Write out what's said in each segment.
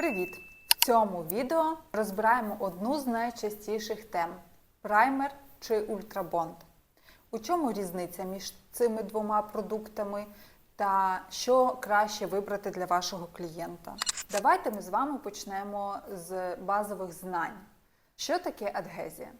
Привіт! В цьому відео розбираємо одну з найчастіших тем праймер чи ультрабонд. У чому різниця між цими двома продуктами та що краще вибрати для вашого клієнта? Давайте ми з вами почнемо з базових знань. Що таке адгезія?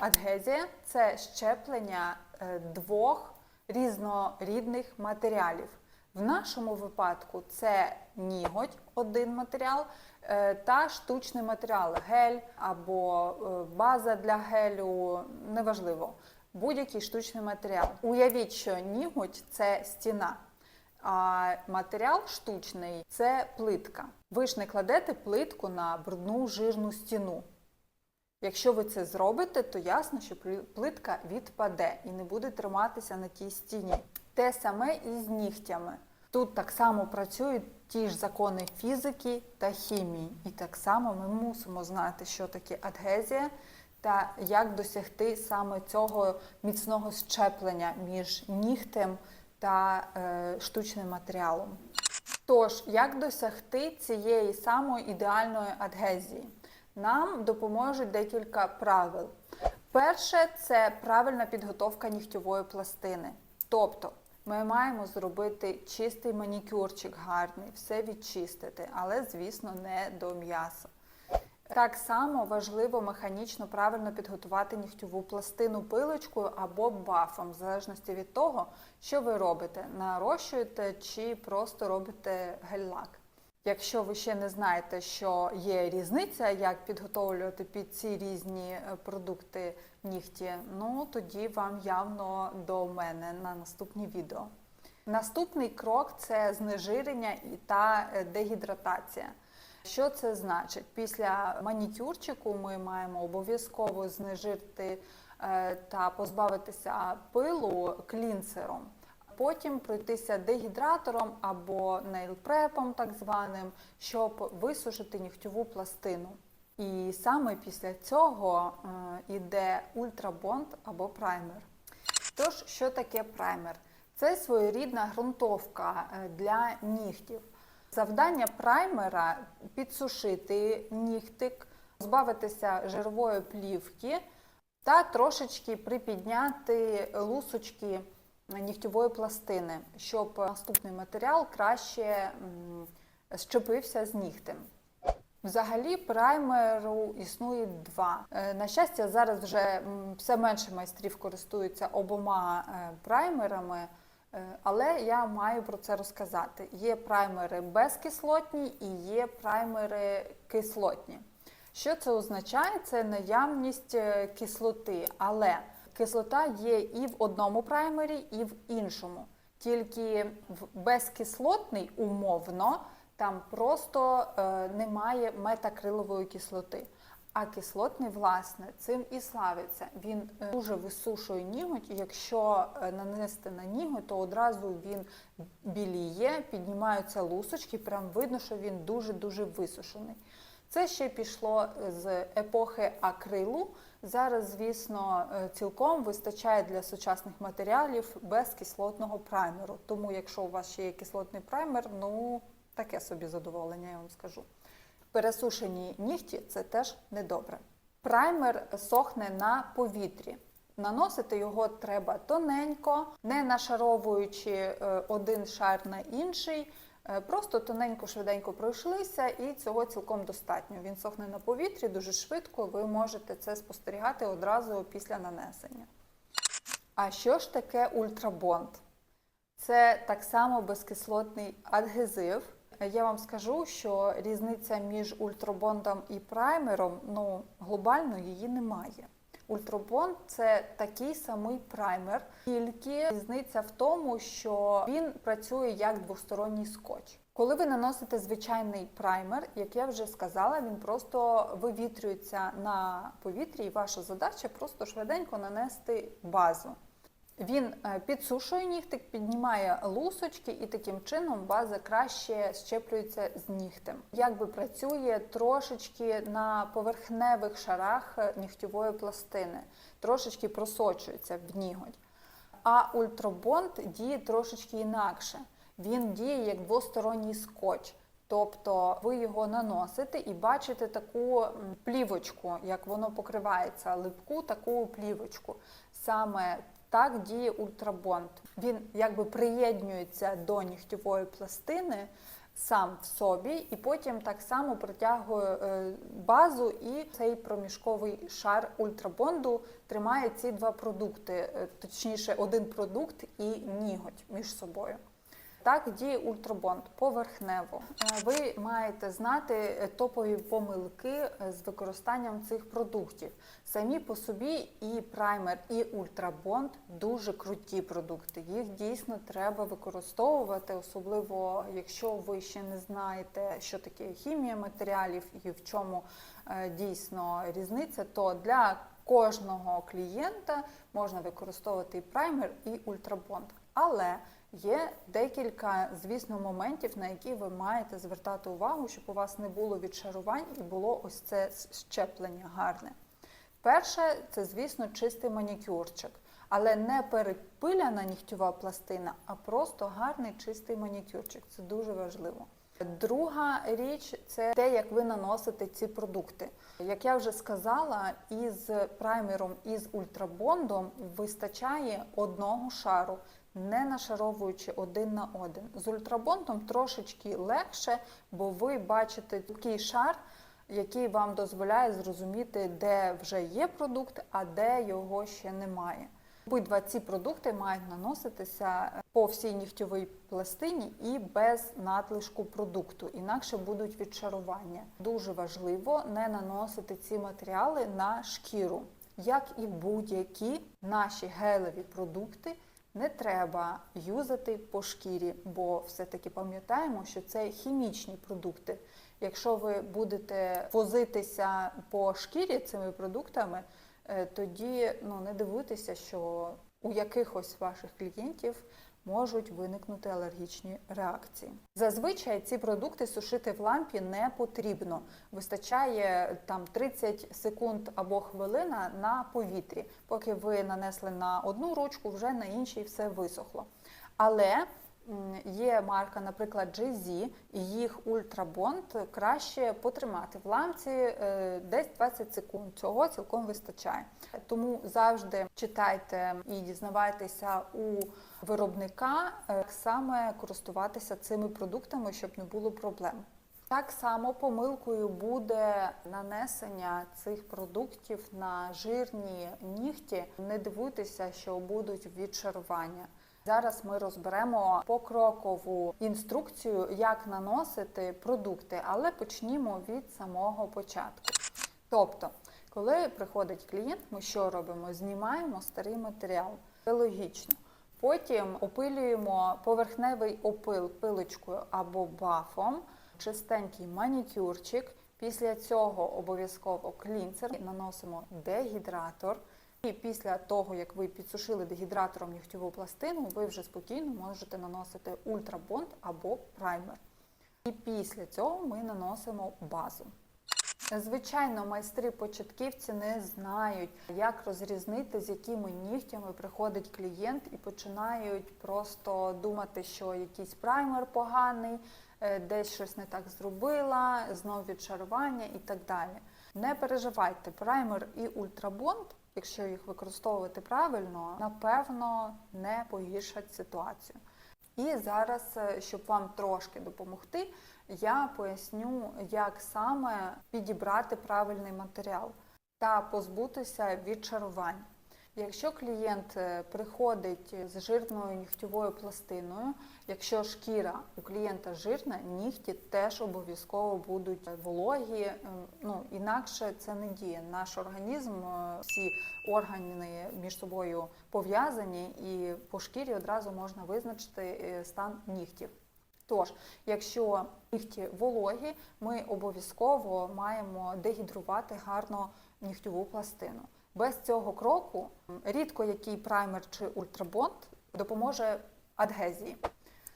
Адгезія це щеплення е, двох різнорідних матеріалів. В нашому випадку це ніготь, один матеріал, е, та штучний матеріал, гель або е, база для гелю, неважливо, будь-який штучний матеріал. Уявіть, що ніготь це стіна, а матеріал штучний це плитка. Ви ж не кладете плитку на брудну жирну стіну. Якщо ви це зробите, то ясно, що плитка відпаде і не буде триматися на тій стіні. Те саме і з нігтями. Тут так само працюють ті ж закони фізики та хімії. І так само ми мусимо знати, що таке адгезія та як досягти саме цього міцного щеплення між нігтем та е, штучним матеріалом. Тож, як досягти цієї самої ідеальної адгезії? Нам допоможуть декілька правил. Перше це правильна підготовка нігтєвої пластини. Тобто, ми маємо зробити чистий манікюрчик гарний, все відчистити, але, звісно, не до м'яса. Так само важливо механічно правильно підготувати нігтєву пластину пилочкою або бафом, в залежності від того, що ви робите: нарощуєте чи просто робите гель-лак. Якщо ви ще не знаєте, що є різниця, як підготовлювати під ці різні е, продукти нігті, ну тоді вам явно до мене на наступні відео. Наступний крок це знежирення і- та е, дегідратація. Що це значить? Після манікюрчику ми маємо обов'язково знежирити е, та позбавитися пилу клінсером. Потім пройтися дегідратором або нейлпрепом, так званим, щоб висушити нігтєву пластину. І саме після цього е, іде ультрабонд або праймер. Тож, що таке праймер? Це своєрідна ґрунтовка е, для нігтів. Завдання праймера підсушити нігтик, позбавитися жирової плівки та трошечки припідняти лусочки нігтєвої пластини, щоб наступний матеріал краще щепився з нігтем. Взагалі, праймеру існує два. Е, На щастя, зараз вже все менше майстрів користуються обома е, праймерами, е, але я маю про це розказати. Є праймери безкислотні і є праймери кислотні. Що це означає? Це наявність е, кислоти, але кислота є і в одному праймері, і в іншому. Тільки в безкислотний умовно там просто е, немає метакрилової кислоти. А кислотний, власне, цим і славиться. Він е, дуже висушує ніготь, якщо е, нанести на ніготь, то одразу він біліє, піднімаються лусочки, прям видно, що він дуже-дуже висушений. Це ще пішло з епохи акрилу. Зараз, звісно, е, цілком вистачає для сучасних матеріалів без кислотного праймеру. Тому, якщо у вас ще є кислотний праймер, ну таке собі задоволення, я вам скажу. Пересушені нігті це теж недобре. Праймер сохне на повітрі. Наносити його треба тоненько, не нашаровуючи е, один шар на інший. Е, Просто тоненько, швиденько пройшлися, і цього цілком достатньо. Він сохне на повітрі дуже швидко. Ви можете це спостерігати одразу після нанесення. А що ж таке ультрабонд? Це так само безкислотний адгезив. Я вам скажу, що різниця між ультрабондом і праймером, ну, глобально її немає. Ультрабонд це такий самий праймер, тільки різниця в тому, що він працює як двосторонній скотч. Коли ви наносите звичайний праймер, як я вже сказала, він просто вивітрюється на повітрі, і ваша задача просто швиденько нанести базу. Він е, підсушує нігтик, піднімає лусочки, і таким чином база краще щеплюється з нігтем. Якби працює трошечки на поверхневих шарах е, нігтєвої пластини, трошечки просочується в ніготь. А ультрабонд діє трошечки інакше. Він діє як двосторонній скотч. Тобто ви його наносите і бачите таку плівочку, як воно покривається, липку таку плівочку. Саме так діє ультрабонд. Він якби приєднюється до нігтєвої пластини сам в собі, і потім так само притягує е, базу, і цей проміжковий шар ультрабонду тримає ці два продукти, е, точніше, один продукт і ніготь між собою. Так діє ультрабонд поверхнево. Е, Ви маєте знати е, топові помилки е, з використанням цих продуктів. Самі по собі і праймер, і ультрабонд дуже круті продукти. Їх дійсно треба використовувати, особливо якщо ви ще не знаєте, що таке хімія матеріалів і в чому дійсно різниця, то для кожного клієнта можна використовувати і праймер, і ультрабонд. Але Є декілька, звісно, моментів, на які ви маєте звертати увагу, щоб у вас не було відшарувань і було ось це щеплення гарне. Перше, це, звісно, чистий манікюрчик, але не перепиляна нігтєва пластина, а просто гарний чистий манікюрчик. Це дуже важливо. Друга річ це те, як ви наносите ці продукти. Як я вже сказала, із праймером і з ультрабондом вистачає одного шару, не нашаровуючи один на один. З ультрабондом трошечки легше, бо ви бачите такий шар, який вам дозволяє зрозуміти, де вже є продукт, а де його ще немає. Обидва ці продукти мають наноситися по всій нігтєвій пластині і без надлишку продукту, інакше будуть відшарування. Дуже важливо не наносити ці матеріали на шкіру, як і будь-які наші гелеві продукти. Не треба юзати по шкірі, бо все-таки пам'ятаємо, що це хімічні продукти. Якщо ви будете возитися по шкірі цими продуктами, тоді ну, не дивуйтеся, що у якихось ваших клієнтів можуть виникнути алергічні реакції. Зазвичай ці продукти сушити в лампі не потрібно. Вистачає там 30 секунд або хвилина на повітрі, поки ви нанесли на одну ручку, вже на іншій все висохло. Але є марка, наприклад, GZ, і їх ультрабонд краще потримати в ламці е, десь 20 секунд. Цього цілком вистачає. Тому завжди читайте і дізнавайтеся у виробника, е, як саме користуватися цими продуктами, щоб не було проблем. Так само помилкою буде нанесення цих продуктів на жирні нігті. Не дивуйтеся, що будуть відшарування. Зараз ми розберемо покрокову інструкцію, як наносити продукти, але почнімо від самого початку. Тобто, коли приходить клієнт, ми що робимо? Знімаємо старий матеріал. Це логічно. Потім опилюємо поверхневий опил пилочкою або бафом, чистенький манікюрчик. Після цього обов'язково клінцер, наносимо дегідратор. І після того, як ви підсушили дегідратором нігтєву пластину, ви вже спокійно можете наносити ультрабонд або праймер. І після цього ми наносимо базу. Звичайно, майстри-початківці не знають, як розрізнити, з якими нігтями приходить клієнт, і починають просто думати, що якийсь праймер поганий, е, десь щось не так зробила, знов відшарування і так далі. Не переживайте, праймер і ультрабонд, якщо їх використовувати правильно, напевно не погіршать ситуацію. І зараз, е, щоб вам трошки допомогти, я поясню, як саме підібрати правильний матеріал та позбутися відчарувань. Якщо клієнт е, приходить з жирною нігтєвою пластиною, якщо шкіра у клієнта жирна, нігті теж обов'язково будуть вологі, е, ну інакше це не діє. Наш організм, е, всі органи між собою пов'язані, і по шкірі одразу можна визначити стан нігтів. Тож, якщо нігті вологі, ми обов'язково маємо дегідрувати гарно нігтєву пластину. Без цього кроку рідко який праймер чи ультрабонд допоможе адгезії.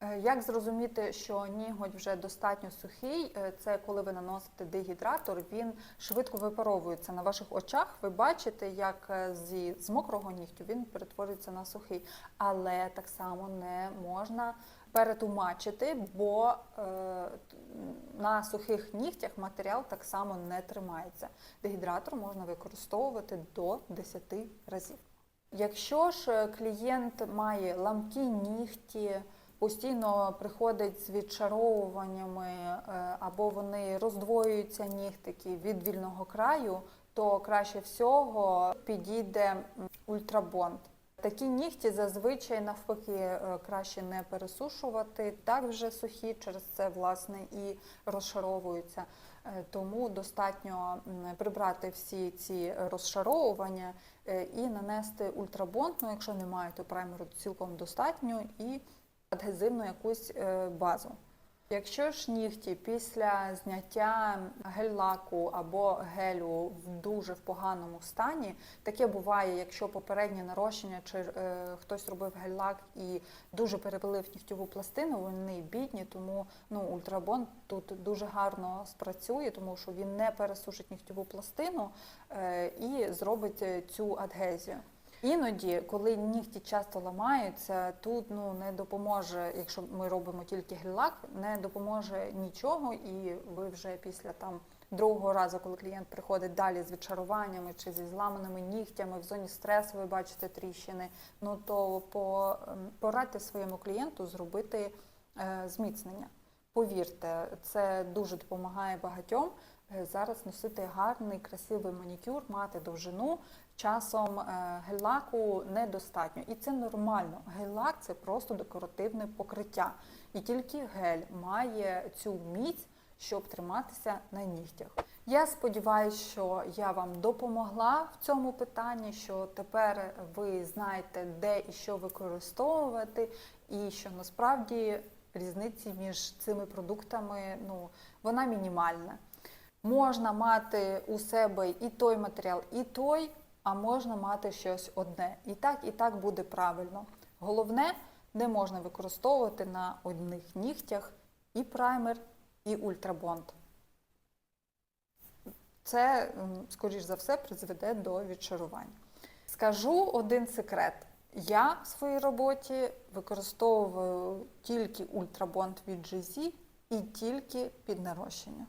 Е, Як зрозуміти, що ніготь вже достатньо сухий? Е, Це коли ви наносите дегідратор, він швидко випаровується на ваших очах. Ви бачите, як е, зі з мокрого нігтю він перетворюється на сухий, але так само не можна перетумачити, бо е, на сухих нігтях матеріал так само не тримається. Дегідратор можна використовувати до 10 разів. Якщо ж е, клієнт має ламкі нігті, постійно приходить з відшаровуваннями е, або вони роздвоюються нігтики від вільного краю, то краще всього підійде ультрабонд. Такі нігті зазвичай навпаки е, краще не пересушувати, так вже сухі, через це власне і розшаровуються. Е, Тому достатньо прибрати всі ці розшаровування е, і нанести ультрабонд. Ну, якщо немає, то праймеру цілком достатньо і адгезивну якусь базу. Якщо ж нігті після зняття гель-лаку або гелю в дуже в поганому стані, таке буває, якщо попереднє нарощення чи е, хтось робив гель-лак і дуже перепилив нігтєву пластину, вони бідні, тому ну, ультрабонд тут дуже гарно спрацює, тому що він не пересушить нігтєву пластину е, і зробить е, цю адгезію. Іноді, коли нігті часто ламаються, тут ну не допоможе, якщо ми робимо тільки гель-лак, не допоможе нічого, і ви вже після там другого разу, коли клієнт приходить далі з відчаруваннями чи зі зламаними нігтями в зоні стресу, ви бачите тріщини. Ну то по ем, порадьте своєму клієнту зробити е, зміцнення. Повірте, це дуже допомагає багатьом. Е, Зараз носити гарний, красивий манікюр, мати довжину. Часом е, гель-лаку недостатньо. І це нормально. Гель-лак це просто декоративне покриття. І тільки гель має цю міць, щоб триматися на нігтях. Я сподіваюся, що я вам допомогла в цьому питанні, що тепер ви знаєте, де і що використовувати, і що насправді різниці між цими продуктами ну, вона мінімальна. Можна мати у себе і той матеріал, і той, а можна мати щось одне. І так, і так буде правильно. Головне, не можна використовувати на одних нігтях і праймер, і ультрабонд. Це, скоріш за все, призведе до відшарування. Скажу один секрет. Я в своїй роботі використовую тільки ультрабонд від GZ і тільки під нарощення.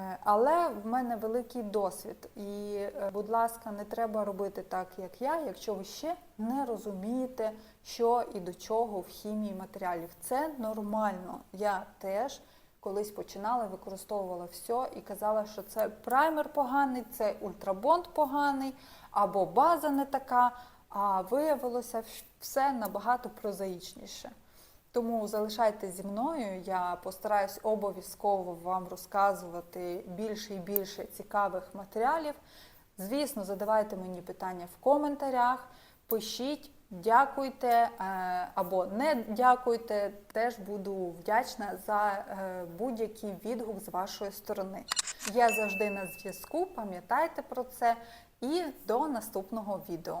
Е, Але в мене великий досвід, і, е, будь ласка, не треба робити так, як я, якщо ви ще не розумієте, що і до чого в хімії матеріалів. Це нормально. Я теж колись починала, використовувала все і казала, що це праймер поганий, це ультрабонд поганий, або база не така. А виявилося все набагато прозаїчніше. Тому залишайтесь зі мною. Я постараюсь обов'язково вам розказувати більше і більше цікавих матеріалів. Звісно, задавайте мені питання в коментарях, пишіть, дякуйте е, або не дякуйте. Теж буду вдячна за е, будь-який відгук з вашої сторони. Я завжди на зв'язку, пам'ятайте про це і до наступного відео.